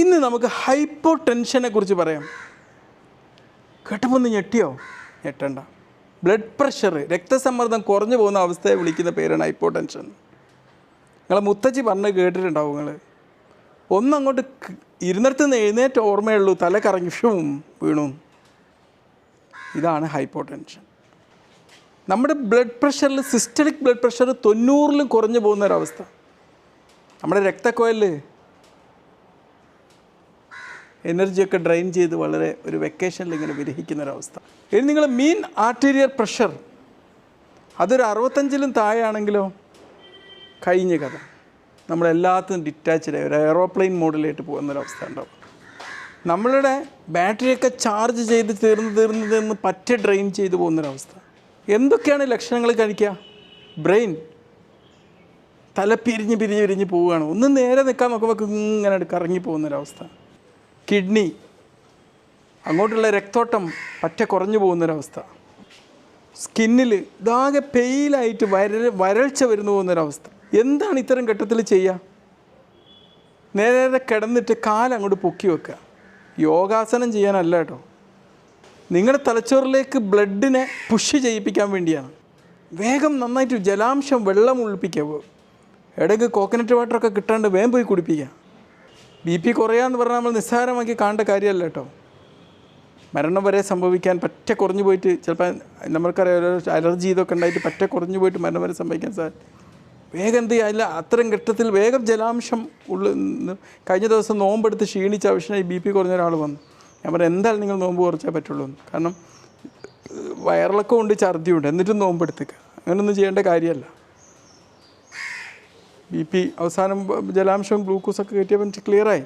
ഇന്ന് നമുക്ക് ഹൈപ്പോ ടെൻഷനെ കുറിച്ച് പറയാം. കേട്ടപ്പോൾ ഒന്ന് ഞെട്ടിയോ? ഞെട്ടണ്ട. ബ്ലഡ് പ്രഷർ രക്തസമ്മർദ്ദം കുറഞ്ഞു പോകുന്ന അവസ്ഥയെ വിളിക്കുന്ന പേരാണ് ഹൈപ്പോ ടെൻഷൻ നിങ്ങളെ മുത്തച്ഛി പറഞ്ഞ് കേട്ടിട്ടുണ്ടാവും നിങ്ങൾ ഒന്നങ്ങോട്ട് ഇരുന്നിടത്ത് നിന്ന് എഴുന്നേറ്റ് ഓർമ്മയുള്ളൂ തല കറങ്ങി വീണു. ഇതാണ് ഹൈപ്പോ ടെൻഷൻ നമ്മുടെ ബ്ലഡ് പ്രഷറിൽ സിസ്റ്റലിക് ബ്ലഡ് പ്രഷർ തൊണ്ണൂറിലും കുറഞ്ഞു പോകുന്ന ഒരവസ്ഥ നമ്മുടെ രക്തക്കോയലിൽ എനർജിയൊക്കെ ഡ്രെയിൻ ചെയ്ത് വളരെ ഒരു വെക്കേഷനിൽ ഇങ്ങനെ വിരഹിക്കുന്ന ഒരവസ്ഥ ഇനി നിങ്ങൾ മീൻ ആർട്ടീരിയർ പ്രഷർ അതൊരു അറുപത്തഞ്ചിലും താഴെയാണെങ്കിലോ? കഴിഞ്ഞ കഥ. നമ്മളെല്ലാത്തിനും ഡിറ്റാച്ച്ഡ് ഒരു എയറോപ്ലെയിൻ മോഡിലായിട്ട് പോകുന്നൊരവസ്ഥ ഉണ്ടാവും. നമ്മളുടെ ബാറ്ററിയൊക്കെ ചാർജ് ചെയ്ത് തീർന്ന് തീർന്ന് തീർന്ന് പറ്റ ഡ്രെയിൻ ചെയ്ത് പോകുന്നൊരവസ്ഥ. എന്തൊക്കെയാണ് ലക്ഷണങ്ങൾ കഴിക്കുക ബ്രെയിൻ തല പിരിഞ്ഞ് പിരിഞ്ഞ് പിരിഞ്ഞ് പോവുകയാണ്. ഒന്ന് നേരെ നിൽക്കാൻ നോക്കുമ്പോൾ ഇങ്ങനെ കറങ്ങി പോകുന്നൊരവസ്ഥ. കിഡ്നി. അങ്ങോട്ടുള്ള രക്തോട്ടം പറ്റ കുറഞ്ഞു പോകുന്നൊരവസ്ഥ. സ്കിന്നിൽ ഇതാകെ പെയിലായിട്ട് വര വരൾച്ച വരുന്നു പോകുന്നൊരവസ്ഥ. എന്താണ് ഇത്തരം ഘട്ടത്തിൽ ചെയ്യുക നേരെ നേരെ കിടന്നിട്ട് കാലങ്ങോട്ട് പൊക്കി വെക്കുക യോഗാസനം ചെയ്യാനല്ല കേട്ടോ. നിങ്ങളുടെ തലച്ചോറിലേക്ക് ബ്ലഡിനെ പുഷ് ചെയ്യിപ്പിക്കാൻ വേണ്ടിയാണ്. വേഗം നന്നായിട്ട് ജലാംശം വെള്ളം ഒളിപ്പിക്കുക ഇടയ്ക്ക് കോക്കനട്ട് വാട്ടറൊക്കെ കിട്ടാണ്ട് വേഗം പോയി കുടിപ്പിക്കുക ബി പി കുറയാന്ന് പറഞ്ഞാൽ നമ്മൾ നിസ്സാരമാക്കി കാണേണ്ട കാര്യമല്ല കേട്ടോ. മരണം വരെ സംഭവിക്കാൻ പറ്റ കുറഞ്ഞു പോയിട്ട് ചിലപ്പോൾ നമ്മൾക്കറിയാം ഓരോ അലർജി ഇതൊക്കെ ഉണ്ടായിട്ട് പറ്റ കുറഞ്ഞു പോയിട്ട് മരണം വരെ സംഭവിക്കാൻ സാർ വേഗം എന്ത് ചെയ്യുക അല്ല അത്തരം ഘട്ടത്തിൽ വേഗം ജലാംശം ഉള്ള കഴിഞ്ഞ ദിവസം നോമ്പെടുത്ത് ക്ഷീണിച്ച ആവശ്യമായി ബി പി കുറഞ്ഞ ഒരാൾ വന്നു. ഞാൻ പറഞ്ഞു എന്തായാലും നിങ്ങൾ നോമ്പ് കുറച്ചേ പറ്റുള്ളൂ എന്ന്. കാരണം വയറിളക്കമുണ്ട് ഛർദിയുണ്ട്. എന്നിട്ടും നോമ്പെടുത്തേക്കുക അങ്ങനെയൊന്നും ചെയ്യേണ്ട കാര്യമല്ല. ബി പി അവസാനം ജലാംശവും ഗ്ലൂക്കോസൊക്കെ കയറ്റിയപ്പോൾ ക്ലിയറായി